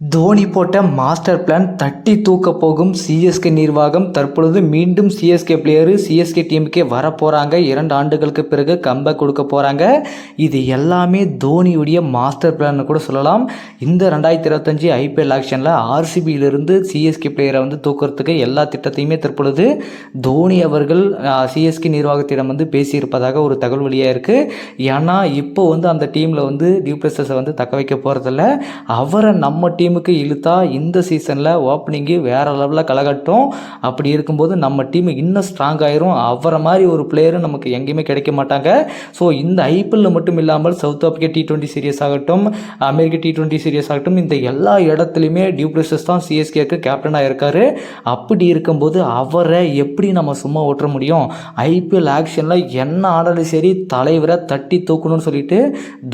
தோனி போட்ட master plan தட்டி தூக்க போகும் சிஎஸ்கே நிர்வாகம். தற்பொழுது மீண்டும் சிஎஸ்கே பிளேயரு சிஎஸ்கே டீமுக்கே வர போகிறாங்க இரண்டு ஆண்டுகளுக்கு பிறகு கம்பேக் கொடுக்க போகிறாங்க இது எல்லாமே தோனியுடைய மாஸ்டர் பிளான் கூட சொல்லலாம். இந்த ரெண்டாயிரத்தி இருபத்தஞ்சி ஐபிஎல் ஆக்ஷனில் ஆர்சிபியிலிருந்து சிஎஸ்கே பிளேயரை வந்து தூக்குறதுக்கு எல்லா திட்டத்தையுமே தற்பொழுது தோனி அவர்கள் சிஎஸ்கே நிர்வாகத்திடம் வந்து பேசியிருப்பதாக ஒரு தகவல் வெளியாக இருக்குது ஏன்னா இப்போ வந்து அந்த டீமில் வந்து டியூப்ளஸஸை வந்து தக்க வைக்க போகிறதில்ல அவரை நம்ம டீம் டீமுக்கு இழுத்தா இந்த சீசனில் ஓப்பனிங்கு வேறு லெவலில் கலகட்டும் அப்படி இருக்கும்போது நம்ம டீம் இன்னும் ஸ்ட்ராங் ஆயிரும். அவரை மாதிரி ஒரு பிளேயரும் நமக்கு எங்கேயுமே கிடைக்க மாட்டாங்க. ஸோ இந்த ஐபிஎல்ல மட்டும் இல்லாமல் south Africa T twenty series ஆகட்டும் அமெரிக்க டி டுவெண்ட்டி சீரியஸ் ஆகட்டும் இந்த எல்லா இடத்துலையுமே டியூப்ளஸஸ் தான் சிஎஸ்கேக்கு கேப்டனாக இருக்கார். அப்படி இருக்கும்போது அவரை எப்படி நம்ம சும்மா ஓட்ட முடியும்? ஐபிஎல் ஆக்ஷனில் என்ன ஆனாலும் சரி தலைவரை தட்டி தூக்கணும்னு சொல்லிட்டு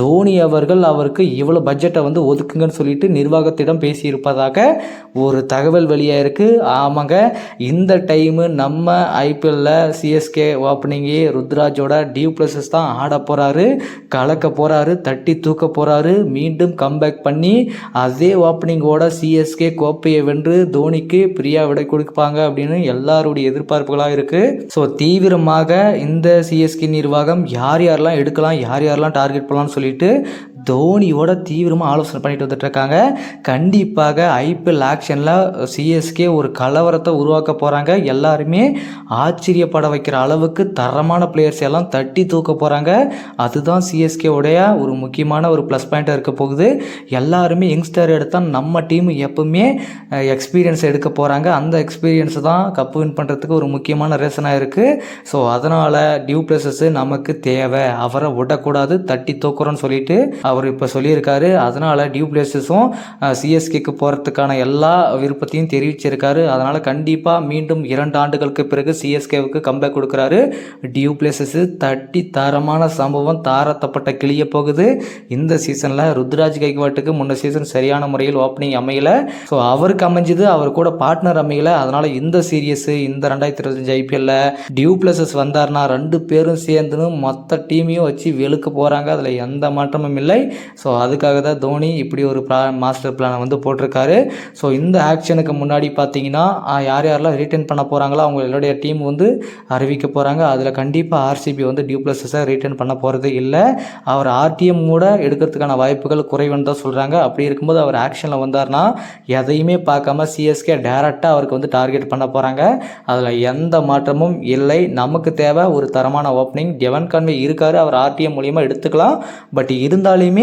தோனி அவர்கள் அவருக்கு இவ்வளோ பட்ஜெட்டை வந்து ஒதுக்குங்கன்னு சொல்லிட்டு நிர்வாகத்தை நிர்வாகத்திடம் பேசியிருப்பதாக ஒரு தகவல் வெளியாக இருக்குது ஆமாங்க இந்த டைமு நம்ம ஐபிஎல்ல சிஎஸ்கே ஓப்பனிங்கே ருத்ராஜோட டியூ ப்ளஸஸ் தான் ஆட போகிறாரு கலக்க போகிறாரு தட்டி தூக்க போகிறாரு மீண்டும் கம்பேக் பண்ணி அதே ஓப்பனிங்கோட சிஎஸ்கே கோப்பையை வென்று தோனிக்கு பிரியா விடை கொடுப்பாங்க அப்படின்னு எல்லாருடைய எதிர்பார்ப்புகளாக இருக்குது ஸோ தீவிரமாக இந்த சிஎஸ்கே நிர்வாகம் யார் யாரெல்லாம் எடுக்கலாம் யார் யாரெல்லாம் டார்கெட் பண்ணலாம்னு சொல்லிட்டு தோனியோட தீவிரமாக ஆலோசனை பண்ணிட்டு வந்துட்டு இருக்காங்க. கண்டிப்பாக ஐபிஎல் ஆக்ஷனில் சிஎஸ்கே ஒரு கலவரத்தை உருவாக்க போகிறாங்க எல்லாருமே ஆச்சரியப்பட வைக்கிற அளவுக்கு தரமான பிளேயர்ஸ் எல்லாம் தட்டி தூக்க போகிறாங்க அதுதான் சிஎஸ்கே உடைய ஒரு முக்கியமான ஒரு ப்ளஸ் பாயிண்ட்டாக இருக்க போகுது. எல்லாருமே யங்ஸ்டர் எடுத்தால் நம்ம டீம் எப்பவுமே எக்ஸ்பீரியன்ஸ் எடுக்க போகிறாங்க அந்த எக்ஸ்பீரியன்ஸ் தான் கப்பு வின் பண்ணுறதுக்கு ஒரு முக்கியமான ரீசனாக இருக்குது ஸோ அதனால் டியூ பிளஸஸ் நமக்கு தேவை. அவரை விடக்கூடாது தட்டி தூக்குறோன்னு சொல்லிட்டு அவர் இப்போ சொல்லியிருக்காரு. அதனால் டியூப்ளேசஸும் சிஎஸ்கேக்கு போகிறதுக்கான எல்லா விருப்பத்தையும் தெரிவிச்சிருக்காரு. அதனால் கண்டிப்பாக மீண்டும் இரண்டு ஆண்டுகளுக்கு பிறகு சிஎஸ்கேவுக்கு கம்பேக் கொடுக்குறாரு. டியூப்ளேசஸ் தட்டி தரமான சம்பவம் தாரத்தப்பட்ட கிளிய போகுது. இந்த சீசனில் ருத்ராஜ் கைக்வாட்டுக்கு முன்ன சீசன் சரியான முறையில் ஓப்பனிங் அமையல. ஸோ அவருக்கு அமைஞ்சது அவர் கூட பார்ட்னர் அமையல. அதனால் இந்த சீரியஸ் இந்த ரெண்டாயிரத்தி இருபத்தஞ்சு ஐபிஎல்ல டியூ பிளஸஸ் வந்தார்னா ரெண்டு பேரும் சேர்ந்துன்னு மொத்த டீமையும் வச்சு வெளுக்க போகிறாங்க அதில் எந்த மாற்றமும் இல்லை. ஸோ அதுக்காக தான் தோனி இப்படி ஒரு ப்ளா மாஸ்டர் பிளானை வந்து போட்டிருக்காரு. ஸோ இந்த ஆக்ஷனுக்கு முன்னாடி பார்த்தீங்கன்னா யார் யாரெல்லாம் ரிட்டர்ன் பண்ண போகிறாங்களோ அவங்களுடைய டீம் வந்து அறிவிக்க போகிறாங்க அதில் கண்டிப்பாக ஆர்சிபி வந்து டியூப்ளஸஸை ரிட்டர்ன் பண்ண போகிறது இல்லை. அவர் ஆர்டிஎம் கூட எடுக்கிறதுக்கான வாய்ப்புகள் குறைவுன்னு தான் சொல்கிறாங்க அப்படி இருக்கும்போது அவர் ஆக்ஷனில் வந்தார்னா எதையுமே பார்க்காம சிஎஸ்கே டேரெக்டாக அவருக்கு வந்து டார்கெட் பண்ண போகிறாங்க அதில் எந்த மாற்றமும் இல்லை. நமக்கு தேவை ஒரு தரமான ஓப்பனிங் டெவன் கன்வே இருக்கார். அவர் ஆர்டிஎம் மூலியமாக எடுத்துக்கலாம். பட் இருந்தாலுமே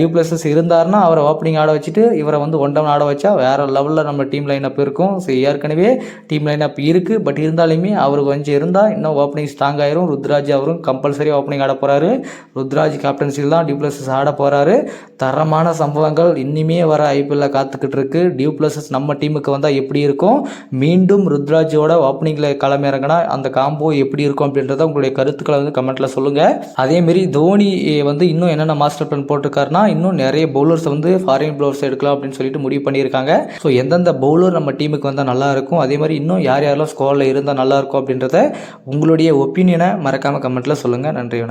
டியூப்ளஸஸ் இருந்தார்னா அவரை ஓப்பனிங் ஆட வச்சுட்டு இவரை வந்து ஒன் டவுன் ஆட வச்சா வேறு லெவலில் நம்ம டீம் லைனப் இருக்கும். ஸோ ஏற்கனவே டீம் லைனப் இருக்குது பட் இருந்தாலுமே அவர் கொஞ்சம் இருந்தால் இன்னும் ஓப்பனிங் ஸ்ட்ராங் ஆயிரும். ருத்ராஜ் அவரும் கம்பல்சரி ஓப்பனிங் ஆட போகிறாரு ருத்ராஜ் கேப்டன்சியில் தான் டியூப்ளஸஸ் ஆட போகிறாரு தரமான சம்பவங்கள் இன்னிமே வர ஐபிஎல்ல காத்துக்கிட்டு இருக்கு. டியூப்ளஸஸ் நம்ம டீமுக்கு வந்தால் எப்படி இருக்கும்? மீண்டும் ருத்ராஜோட ஓப்பனிங்கில் களமிறங்கினா அந்த காம்போ எப்படி இருக்கும் அப்படின்றத உங்களுடைய கருத்துக்களை வந்து கமெண்ட்டில் சொல்லுங்கள் அதேமாரி தோனி வந்து இன்னும் என்னென்ன மாஸ்டர் பிளான் போட்டிருக்காருனா இன்னும் நிறைய பவுலர்ஸ் வந்து ஃபாரின் பவுலர்ஸ் எடுக்கலாம் அப்படின்னு சொல்லிட்டு முடிவு பண்ணியிருக்காங்க. ஸோ எந்தெந்த பவுலர் நம்ம டீமுக்கு வந்தால் நல்லா இருக்கும்? அதே மாதிரி இன்னும் யார் யாரெல்லாம் ஸ்கோரில் இருந்தால் நல்லா இருக்கும் அப்படின்றத உங்களுடைய ஒப்பீனியனை மறக்காமல் கமெண்ட்டில் சொல்லுங்கள் நன்றி வணக்கம்.